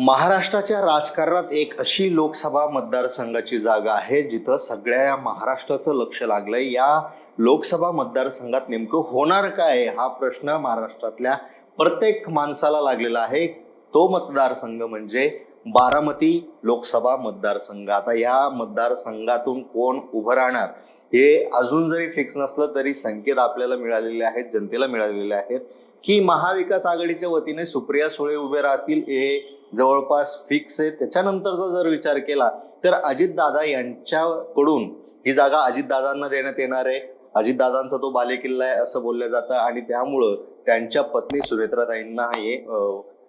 महाराष्ट्राच्या राजकारणात एक अशी लोकसभा मतदारसंघाची जागा आहे जिथं सगळ्या या महाराष्ट्राचं लक्ष लागलंय. या लोकसभा मतदारसंघात नेमकं होणार काय? हा प्रश्न महाराष्ट्रातल्या प्रत्येक माणसाला लागलेला आहे. तो मतदारसंघ म्हणजे बारामती लोकसभा मतदारसंघ. आता या मतदारसंघातून कोण उभं राहणार हे अजून जरी फिक्स नसलं तरी संकेत आपल्याला मिळालेले आहेत जनतेला मिळालेले आहेत की महाविकास आघाडीच्या वतीने सुप्रिया सुळे उभे राहतील हे जवळपास फिक्स आहे. त्याच्यानंतरचा जर विचार केला तर अजितदादा यांच्याकडून ही जागा अजितदादांना देण्यात येणार आहे. अजितदादांचा तो बालेकिल्ला आहे असं बोललं जातं आणि त्यामुळं त्यांच्या पत्नी सुरेत्राताईंना हे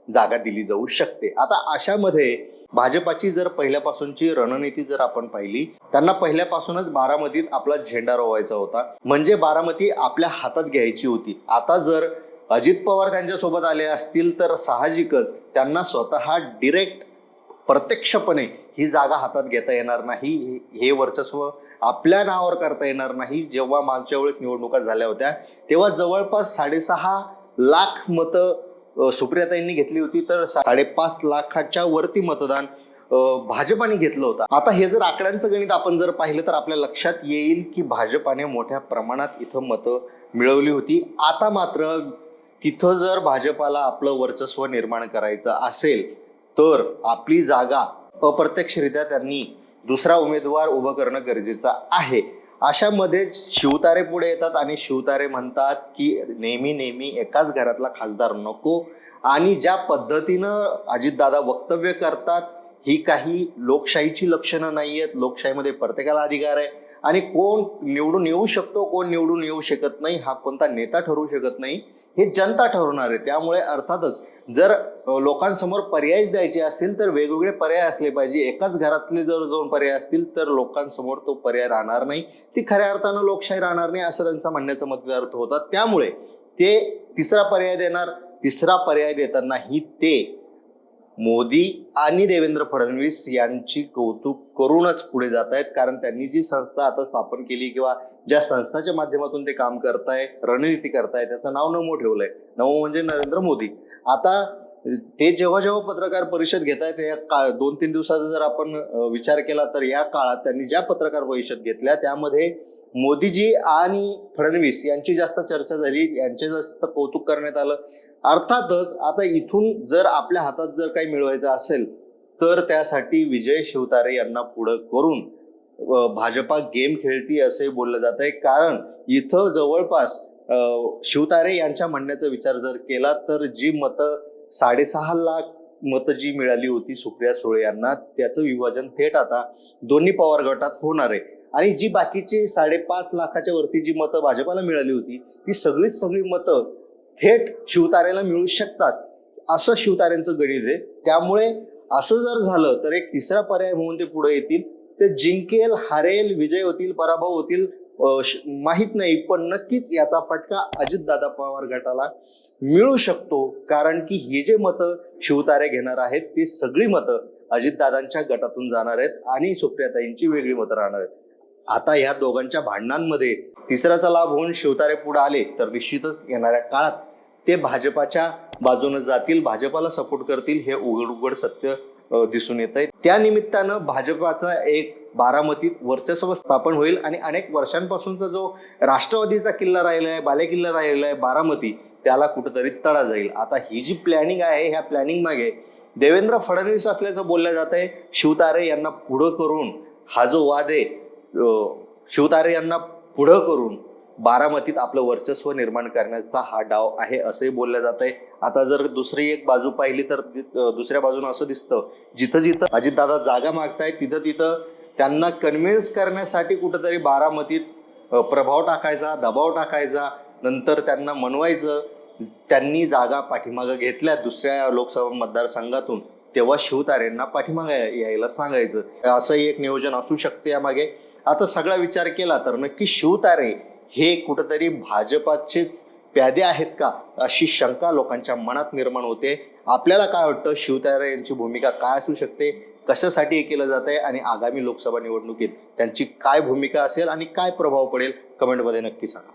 जागा दिली जाऊ शकते. आता अशामध्ये भाजपाची जर पहिल्यापासूनची रणनीती जर आपण पाहिली त्यांना पहिल्यापासूनच बारामतीत आपला झेंडा रोवायचा होता. म्हणजे बारामती आपल्या हातात घ्यायची होती. आता जर अजित पवार त्यांच्यासोबत आले असतील तर साहजिकच त्यांना स्वतः डिरेक्ट प्रत्यक्षपणे ही जागा हातात घेता येणार नाही. हे- हे वर्चस्व आपल्या नावावर करता येणार नाही. जेव्हा मागच्या वेळेस निवडणुका झाल्या होत्या तेव्हा जवळपास साडेसहा लाख मतं सुप्रियाताईंनी घेतली होती. तर साडेपाच लाखाच्या वरती मतदान भाजपाने घेतलं होतं. आता हे जर आकड्यांचं गणित आपण जर पाहिलं तर आपल्या लक्षात येईल की भाजपाने मोठ्या प्रमाणात इथं मतं मिळवली होती. आता मात्र तिथं जर भाजपाला आपलं वर्चस्व निर्माण करायचं असेल तर आपली जागा अप्रत्यक्षरित्या त्यांनी दुसरा उमेदवार उभं करणं गरजेचं आहे. अशामध्ये शिवतारे पुढे येतात आणि शिवतारे म्हणतात की नेहमी नेहमी एकाच घरातला खासदार नको आणि ज्या पद्धतीनं अजितदादा वक्तव्य करतात ही काही लोकशाहीची लक्षणं नाही आहेत लोकशाहीमध्ये प्रत्येकाला अधिकार आहे. आणि कोण निवडून येऊ शकतो कोण निवडून येऊ शकत नाही हा कोणता नेता ठरवू शकत नाही हे जनता ठरवणार आहे. त्यामुळे अर्थातच जर लोकांसमोर पर्यायच द्यायचे असतील तर वेगवेगळे पर्याय असले पाहिजे. एकाच घरातले जर दोन पर्याय असतील तर लोकांसमोर तो पर्याय राहणार नाही. ती खऱ्या अर्थानं लोकशाही राहणार नाही असं त्यांचा म्हणण्याचा मतदार्थ होता. त्यामुळे ते तिसरा पर्याय देणार. तिसरा पर्याय देतानाही ते मोदी आणि देवेंद्र फडणवीस यांची कौतुक करूनच पुढे जात आहेत. कारण त्यांनी जी संस्था आता स्थापन केली किंवा ज्या संस्थाच्या माध्यमातून ते काम करताय रणनीती करताय त्याचं नाव नमो ठेवलंय. नमो म्हणजे नरेंद्र मोदी. आता ते जेव्हा जेव्हा पत्रकार परिषद घेत आहेत या का दोन तीन दिवसाचा जर आपण विचार केला तर या काळात त्यांनी ज्या पत्रकार परिषद घेतल्या त्यामध्ये मोदीजी आणि फडणवीस यांची जास्त चर्चा झाली यांचे जास्त कौतुक करण्यात आलं. अर्थातच आता इथून जर आपल्या हातात जर काही मिळवायचं असेल तर त्यासाठी विजय शिवतारे यांना पुढं करून भाजपा गेम खेळती असे बोललं जात आहे कारण इथं जवळपास शिवतारे यांच्या म्हणण्याचा विचार जर केला तर जी मतं साडेसहा लाख मतं जी मिळाली होती सुप्रिया सुळे यांना त्याचं विभाजन थेट आता दोन्ही पवार गटात होणार आहे. आणि जी बाकीची साडेपाच लाखाच्या वरती जी मतं भाजपाला मिळाली होती ती सगळीच सगळी मतं थेट शिवतारेला मिळू शकतात असं शिवतारेंचं गणित आहे. त्यामुळे असं जर झालं तर एक तिसरा पर्याय म्हणून ते पुढे येतील. ते जिंकेल हारेल विजय होतील पराभव होतील माहीत नाही पण नक्कीच याचा फटका अजितदादा पवार गटाला मिळू शकतो. कारण की हे जे मतं शिवतारे घेणार आहेत ती सगळी मतं अजितदादांच्या गटातून जाणार आहेत आणि सुप्रियाताईंची वेगळी मतं राहणार आहेत. आता ह्या दोघांच्या भांडणांमध्ये तिसऱ्याचा लाभ होऊन शिवतारे पुढे आले तर निश्चितच येणाऱ्या काळात ते भाजपाच्या बाजूने जातील भाजपाला सपोर्ट करतील हे उघड उघड सत्य दिसून येत आहे त्या निमित्तानं भाजपाचा एक बारामतीत वर्चस्व स्थापन होईल आणि अनेक वर्षांपासूनचा जो राष्ट्रवादीचा किल्ला राहिला आहे बालेकिल्ला राहिला आहे बारामती त्याला कुठंतरी तडा जाईल. आता ही जी प्लॅनिंग आहे ह्या प्लॅनिंग मागे देवेंद्र फडणवीस असल्याचं बोललं जात आहे. शिवतारे यांना पुढं करून हा जो वाद आहे शिवतारे यांना पुढं करून बारामतीत आपलं वर्चस्व निर्माण करण्याचा हा डाव आहे असंही बोललं जात आहे. आता जर दुसरी एक बाजू पाहिली तर दुसऱ्या बाजूनं असं दिसतं जिथं जिथं अजितदादा जागा मागतायत तिथं तिथं त्यांना कन्व्हिन्स करण्यासाठी कुठंतरी बारामतीत प्रभाव टाकायचा दबाव टाकायचा. नंतर त्यांना मनवायचं. त्यांनी जागा पाठीमागं घेतल्या दुसऱ्या लोकसभा मतदारसंघातून. तेव्हा शिवतारेंना पाठीमागे यायला सांगायचं. असंही एक नियोजन असू शकते यामागे. आता सगळा विचार केला तर नक्की शिवतारे हे कुठंतरी भाजपाचेच प्यादे आहेत का? अशी शंका लोकांच्या मनात निर्माण होते. आपल्याला काय वाटतं? शिवतारे यांची भूमिका काय असू शकते? कशासाठी हे केलं जात आहे आणि आगामी लोकसभा निवडणुकीत त्यांची काय भूमिका असेल? आणि काय प्रभाव पडेल? कमेंटमध्ये नक्की सांगा.